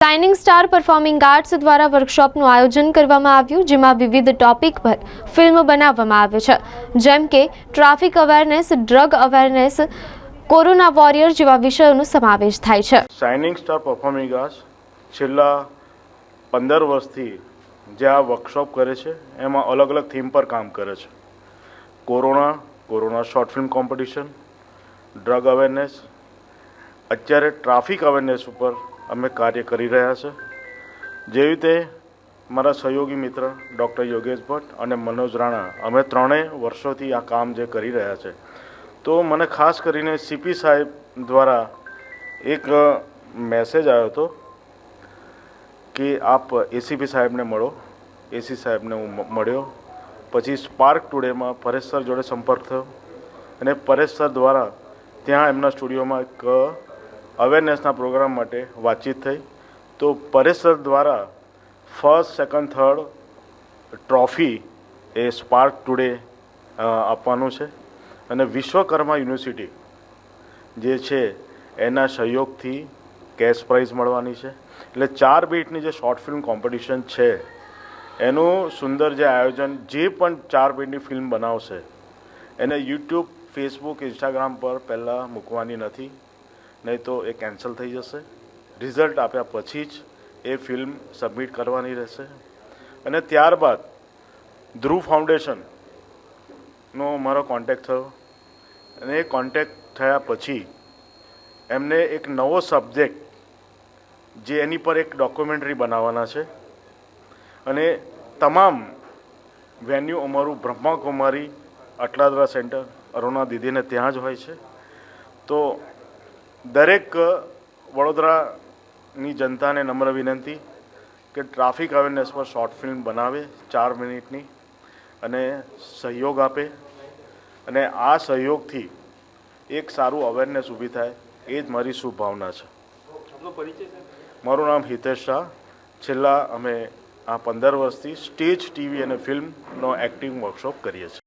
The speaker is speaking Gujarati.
શાઇનિંગ સ્ટાર પરફોર્મિંગ આર્ટ્સ દ્વારા વર્કશોપનું આયોજન કરવામાં આવ્યું, જેમાં વિવિધ ટોપિક પર ફિલ્મ બનાવવામાં આવે છે. જેમ કે traffic awareness drug awareness corona warrior જેવા વિષયોનો સમાવેશ થાય છે. શાઇનિંગ સ્ટાર પરફોર્મિંગ આર્ટ્સ છેલ્લા પંદર વર્ષથી જે આ વર્કશોપ કરે છે, એમાં અલગ અલગ થીમ પર કામ કરે છે. Corona corona short film competition drug awareness અત્યારે ટ્રાફિક અવેરનેસ ઉપર અમે કાર્ય કરી રહ્યા છે. જેવી રીતે મારા સહયોગી મિત્ર ડૉક્ટર યોગેશ ભટ્ટ અને મનોજ રાણા, અમે ત્રણેય વર્ષોથી આ કામ જે કરી રહ્યા છે. તો મને ખાસ કરીને સીપી સાહેબ દ્વારા એક મેસેજ આવ્યો હતો કે આપ એસીપી સાહેબને મળો. એસી સાહેબને હું મળ્યો. પછી સ્પાર્ક ટુડેમાં પરેશ સર જોડે સંપર્ક થયો. અને પરેશ સર દ્વારા ત્યાં એમના સ્ટુડિયોમાં એક અવેરનેસના પ્રોગ્રામ માટે વાતચીત થઈ. તો પરેશ સર દ્વારા ફર્સ્ટ સેકન્ડ થર્ડ ટ્રોફી એ સ્પાર્ક ટુડે આપવાનું છે. અને વિશ્વકર્મા યુનિવર્સિટી જે છે, એના સહયોગથી કેશ પ્રાઇઝ મળવાની છે. એટલે ચાર બીટની જે શોર્ટ ફિલ્મ કોમ્પિટિશન છે, એનું સુંદર જે આયોજન, જે પણ ચાર બીટની ફિલ્મ બનાવશે, એને યુટ્યુબ ફેસબુક ઇન્સ્ટાગ્રામ પર પહેલાં મૂકવાની નથી. નહીં તો એ કેન્સલ થઈ જશે. રિઝલ્ટ આપ્યા પછી જ એ ફિલ્મ સબમિટ કરવાની રહેશે. અને ત્યારબાદ ધ્રુવ ફાઉન્ડેશનનો મારો કોન્ટેક્ટ થયો. અને એ કોન્ટેક્ટ થયા પછી એમને એક નવો સબ્જેક્ટ જે એની પર એક ડોક્યુમેન્ટરી બનાવવાના છે. અને તમામ વેન્યુ અમારું બ્રહ્માકુમારી અટલાદરા સેન્ટર અરુણા દીદીને ત્યાં જ હોય છે. તો દરેક વડોદરાની જનતાને નમ્ર વિનંતી કે ટ્રાફિક અવેરનેસ પર શોર્ટ ફિલ્મ બનાવે ચાર મિનિટની અને સહયોગ આપે અને આ સહયોગથી એક સારું અવેરનેસ ઊભી થાય એ જ મારી શુભભાવના છે. મારું નામ હિતેશ શાહ. છેલ્લા અમે આ પંદર વર્ષથી સ્ટેજ ટીવી અને ફિલ્મનો એક્ટિંગ વર્કશોપ કરીએ છીએ.